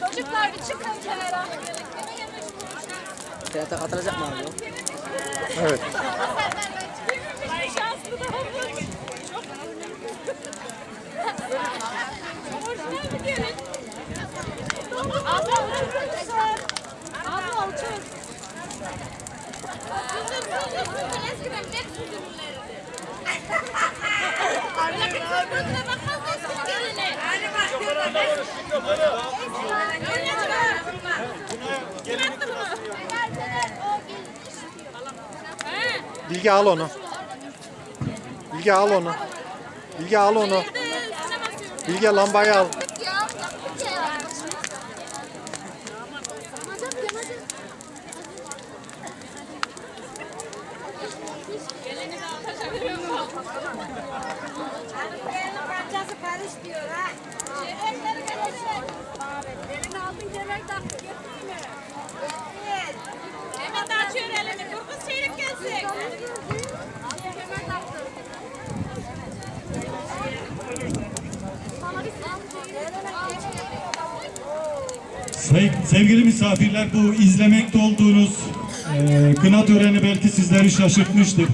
Çocuklar bir çıkın kenara. Fiyata katılacak mı abi? Evet. Şanslı da olmuş. Çok hoşuna bir gelin. Bilge al onu. Bilge al onu. Bilge al onu. Bilge lambayı al. Gelini de altaşa Sevgili misafirler bu izlemekte olduğunuz e, kına töreni belki sizleri şaşırtmıştır.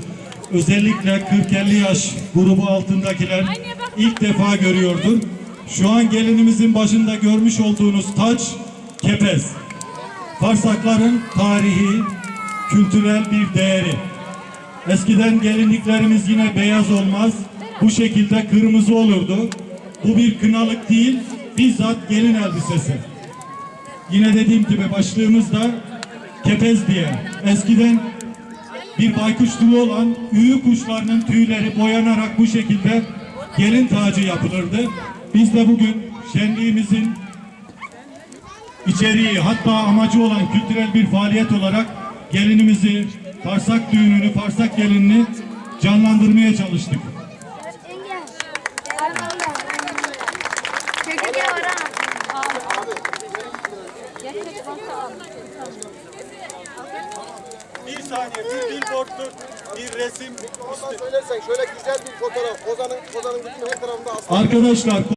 Özellikle 40-50 yaş grubu altındakiler ilk defa görüyordur. Şu an gelinimizin başında görmüş olduğunuz taç kepez. Farsakların tarihi, kültürel bir değeri. Eskiden gelinliklerimiz yine beyaz olmaz, bu şekilde kırmızı olurdu. Bu bir kınalık değil, bizzat gelin elbisesi. Yine dediğim gibi başlığımız da kepez diye. Eskiden bir baykuş türü olan üyü kuşlarının tüyleri boyanarak bu şekilde gelin tacı yapılırdı. Biz de bugün şenliğimizin içeriği hatta amacı olan kültürel bir faaliyet olarak gelinimizi, Farsak düğününü, Farsak gelinini canlandırmaya çalıştık. Çekirge var ha. Bir saniye bir billboardlu bir resim Ondan söylersen şöyle güzel bir fotoğraf. Kozanın, Kozanın bütün her tarafında aslan. Arkadaşlar